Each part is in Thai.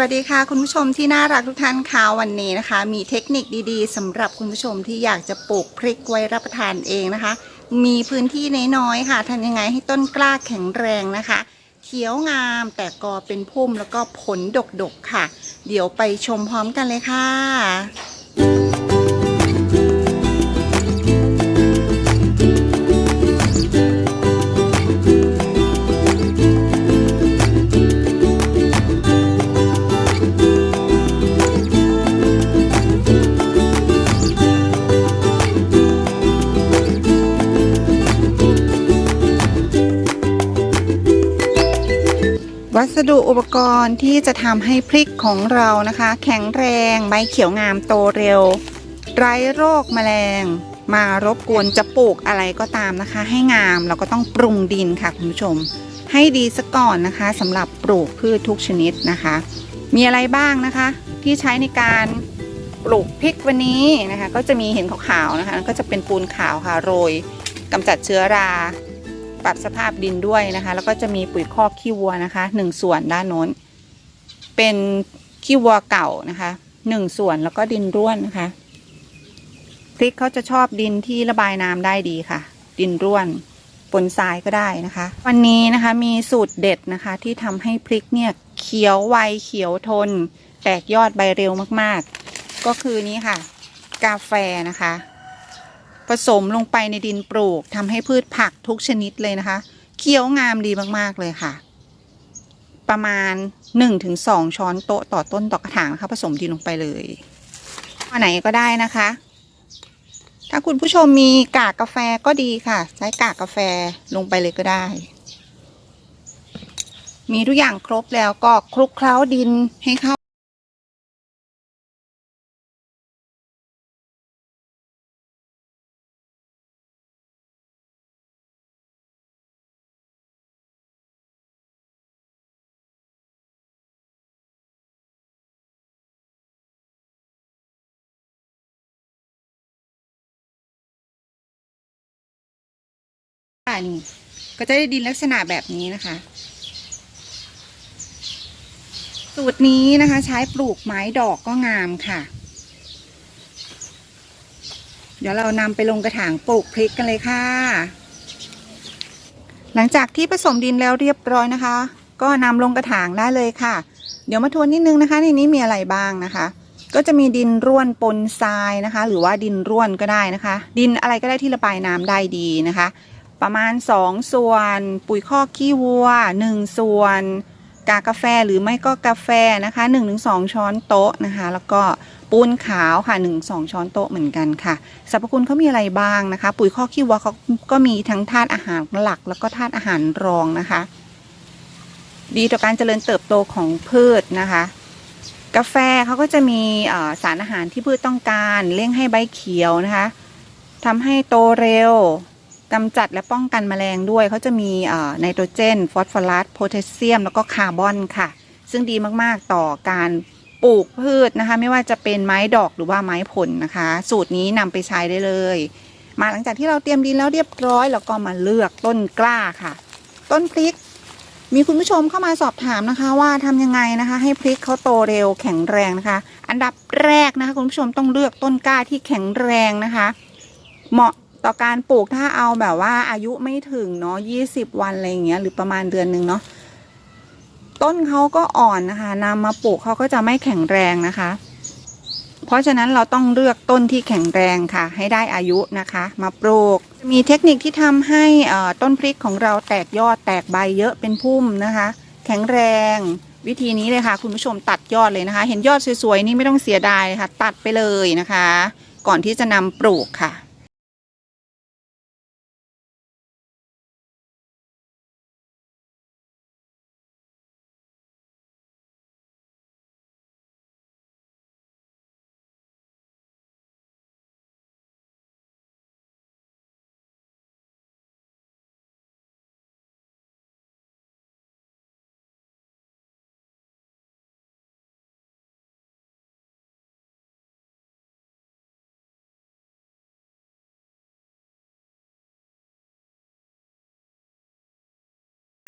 วัสดีค่ะ คุณผู้ชมที่น่ารักทุกท่านค่ะวันนี้นะคะ มีเทคนิคดีๆสำหรับคุณผู้ชมที่อยากจะปลูกพริกไว้รับประทานเองนะคะ มีพื้นที่น้อยๆค่ะทำยังไงให้ต้นกล้าแข็งแรงนะคะ เขียวงามแต่กอเป็นพุ่มแล้วก็ผลดกๆค่ะ เดี๋ยวไปชมพร้อมกันเลยค่ะ วัสดุอุปกรณ์ที่จะทำให้พริกของเรานะคะ แข็งแรงใบเขียวงามโตเร็ว ไร้โรคแมลง มารบกวนจะปลูกอะไรก็ตามนะคะ ให้งามเราก็ต้องปรุงดินค่ะคุณผู้ชม ให้ดีซะก่อนนะคะสำหรับปลูกพืชทุกชนิดนะคะ มีอะไรบ้างนะคะ ที่ใช้ในการปลูกพริกวันนี้นะคะ ก็จะมีเห็นขาวๆนะคะ ก็จะเป็นปูนขาวค่ะโรยกำจัดเชื้อรา ปรับสภาพดินด้วยนะคะ แล้วก็จะมีปุ๋ยคอกขี้วัวนะคะหนึ่งส่วนด้านโน้น เป็นขี้วัวเก่านะคะหนึ่งส่วนแล้วก็ดินร่วนนะคะพริกเขาจะชอบดินที่ระบายน้ำได้ดีค่ะ ดินร่วนปนทรายก็ได้นะคะ วันนี้นะคะมีสูตรเด็ดนะคะ ที่ทำให้พริกเนี่ยเขียวไวเขียวทน แตกยอดใบเร็วมากๆ ก็คือนี้ค่ะ กาแฟนะคะ ผสมลงไปในดินปลูกทำให้พืชผักทุกชนิดเลยนะคะ เคี้ยวงามดีมากๆเลยค่ะ ประมาณ 1-2 ช้อนโต๊ะต่อต้นต่อกระถางนะคะผสมดินลงไปเลยอันไหนก็ได้นะคะ ถ้าคุณผู้ชมมีกากกาแฟก็ดีค่ะ ใช้กากกาแฟลงไปเลยก็ได้ มีทุกอย่างครบแล้วก็คลุกเคล้าดินให้เข้า นี่ก็จะได้ดินลักษณะแบบนี้นะคะ สูตรนี้นะคะ ใช้ปลูกไม้ดอกก็งามค่ะ เดี๋ยวเรานำไปลงกระถางปลูกพริกกันเลยค่ะ หลังจากที่ผสมดินแล้วเรียบร้อยนะคะ ก็นำลงกระถางได้เลยค่ะ เดี๋ยวมาทวนนิดนึงนะคะ ในนี้มีอะไรบ้างนะคะก็จะมีดินร่วนปนทรายนะคะ หรือว่าดินร่วนก็ได้นะคะ ดินอะไรก็ได้ที่ระบายน้ำได้ดีนะคะ ประมาณ 2 ส่วน ปุ๋ยคอกขี้วัว 1 ส่วน กากาแฟหรือไม่ก็กาแฟนะคะ 1-2 ช้อนโต๊ะนะคะ แล้วก็ปูนขาวค่ะ 1-2 ช้อนโต๊ะเหมือนกันค่ะสรรพคุณเขามีอะไรบ้างนะคะ ปุ๋ยคอกขี้วัวเขาก็มีทั้งธาตุอาหารหลัก แล้วก็ธาตุอาหารรองนะคะ ดีต่อการเจริญเติบโตของพืชนะคะกาแฟเขาก็จะมีสารอาหารที่พืชต้องการเร่งให้ใบเขียวนะคะทำให้โตเร็ว กำจัดและป้องกันแมลงด้วยเขาจะมีไนโตรเจน ฟอสฟอรัสโพแทสเซียม แล้วก็คาร์บอนค่ะ ซึ่งดีมากๆต่อการปลูกพืชนะคะ ไม่ว่าจะเป็นไม้ดอกหรือว่าไม้ผลนะคะ สูตรนี้นำไปใช้ได้เลย มาหลังจากที่เราเตรียมดินแล้วเรียบร้อย แล้วก็มาเลือกต้นกล้าค่ะ ต้นพริก มีคุณผู้ชมเข้ามาสอบถามนะคะว่าทำยังไงนะคะ ให้พริกเขาโตเร็วแข็งแรงนะคะ อันดับแรกนะคะ คุณผู้ชมต้องเลือกต้นกล้าที่แข็งแรงนะคะ เหมาะ ต่อการปลูกถ้าเอาแบบว่าอายุไม่ถึงเนาะยี่สิบวันอะไรอย่างเงี้ยหรือประมาณเดือนหนึ่งเนาะต้นเขาก็อ่อนนะคะนำมาปลูกเขาก็จะไม่แข็งแรงนะคะ เพราะฉะนั้นเราต้องเลือกต้นที่แข็งแรงค่ะ ให้ได้อายุนะคะ มาปลูกมีเทคนิคที่ทำให้อ่อต้นพริกของเราแตกยอดแตกใบเยอะเป็นพุ่มนะคะ แข็งแรงวิธีนี้เลยค่ะ คุณผู้ชมตัดยอดเลยนะคะ เห็นยอดสวยๆนี่ไม่ต้องเสียดายค่ะ ตัดไปเลยนะคะ ก่อนที่จะนำปลูกค่ะ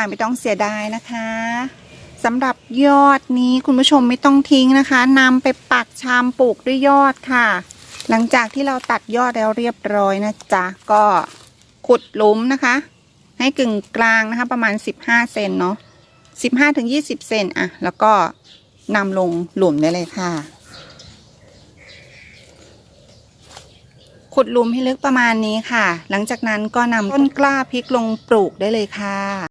ไม่ต้องเสียดายนะคะสำหรับยอดนี้คุณผู้ชมไม่ต้องทิ้งนะคะนำไปปักชามปลูกด้วยยอดค่ะ หลังจากที่เราตัดยอดแล้วเรียบร้อยนะจ๊ะก็ขุดหลุมนะคะ ให้กึ่งกลางนะคะ ประมาณ 15 เซนเนาะ15ถึง20 เซนอะแล้วก็นำลงหลุมได้เลยค่ะ ขุดหลุมให้ลึกประมาณนี้ค่ะ หลังจากนั้นก็นำต้นกล้าพริกลงปลูกได้เลยค่ะ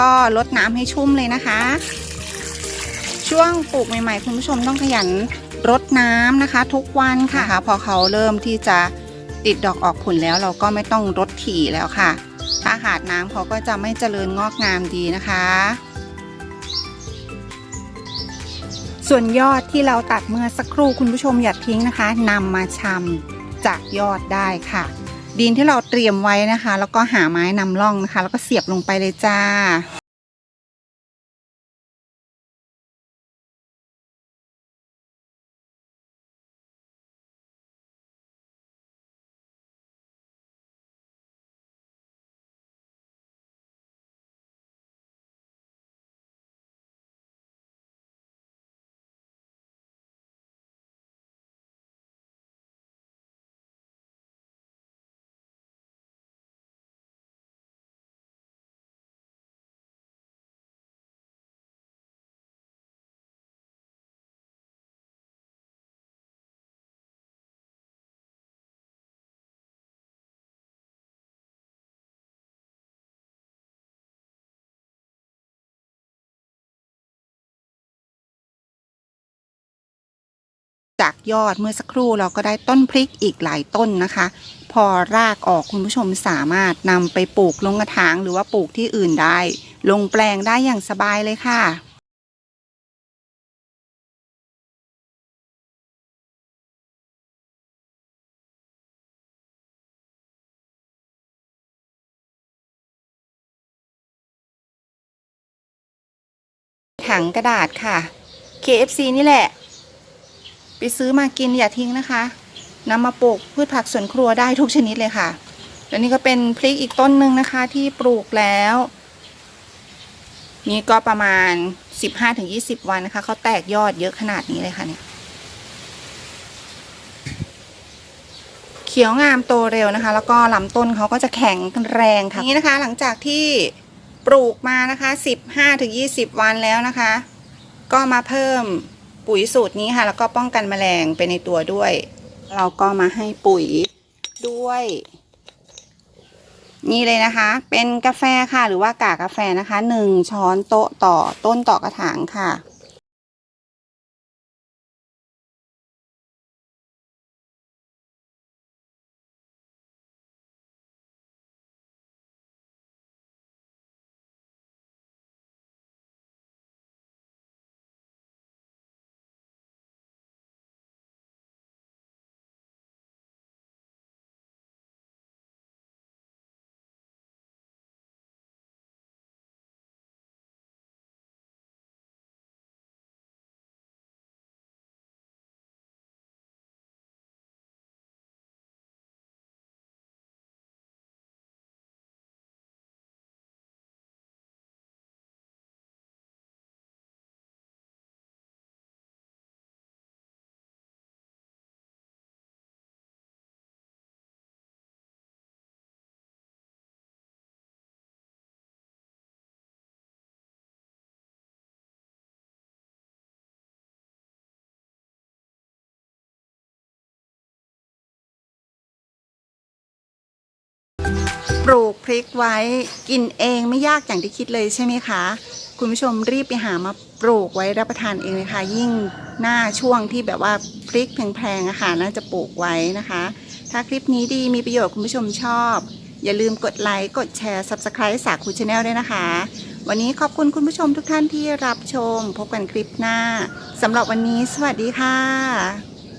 ก็ลดน้ำให้ชุ่มเลยนะคะ ช่วงปลูกใหม่ๆ คุณผู้ชมต้องขยันรดน้ำนะคะ ทุกวันค่ะพอเขาเริ่มที่จะติดดอกออกผลแล้วเราก็ไม่ต้องรดถี่แล้วค่ะ ถ้าขาดน้ำเขาก็จะไม่เจริญงอกงามดีนะคะ ส่วนยอดที่เราตัดเมื่อสักครู่คุณผู้ชมอย่าทิ้งนะคะนำมาชำจากยอดได้ค่ะ ดินที่เราเตรียมไว้นะคะ แล้วก็หาไม้นำร่องนะคะ แล้วก็เสียบลงไปเลยจ้า จากยอดเมื่อสักครู่เราก็ได้ต้นพริกอีกหลายต้นนะคะ พอรากออกคุณผู้ชมสามารถนำไปปลูกลงกระถางหรือว่าปลูกที่อื่นได้ ลงแปลงได้อย่างสบายเลยค่ะถังกระดาษค่ะ KFC นี่แหละ ไปซื้อมากินอย่าทิ้งนะคะนำมาปลูกพืชผักสวนครัวได้ทุกชนิดเลยค่ะแล้วนี่ก็เป็นพริกอีกต้นหนึ่งนะคะที่ปลูกแล้ว นี่ก็ประมาณ 15-20 วันนะคะเขาแตกยอดเยอะขนาดนี้เลยค่ะเนี่ยเขียวงามโตเร็วนะคะ แล้วก็ลำต้นเขาก็จะแข็งแรงค่ะนี่นะคะ หลังจากที่ปลูกมานะคะ 15-20 วันแล้วนะคะ ก็มาเพิ่ม ปุ๋ยสูตรนี้ค่ะ แล้วก็ป้องกันแมลงไปในตัวด้วย เราก็มาให้ปุ๋ยด้วย นี่เลยนะคะ เป็นกาแฟค่ะ หรือว่ากากกาแฟนะคะหนึ่งช้อนโต๊ะต่อต้นต่อกระถางค่ะ ลูกพริกไว้กินเองไม่ยากอย่างที่คิดเลยใช่ไหมคะ คุณผู้ชมรีบไปหามาปลูกไว้รับประทานเองเลยค่ะ ยิ่งหน้าช่วงที่แบบว่าพริกแพงๆอะค่ะน่าจะปลูกไว้นะคะ ถ้าคลิปนี้ดีมีประโยชน์คุณผู้ชมชอบ อย่าลืมกดไลค์กดแชร์ Subscribe สาคูชาแนลด้วยนะคะ วันนี้ขอบคุณคุณผู้ชมทุกท่านที่รับชม พบกันคลิปหน้าสำหรับวันนี้ สวัสดีค่ะ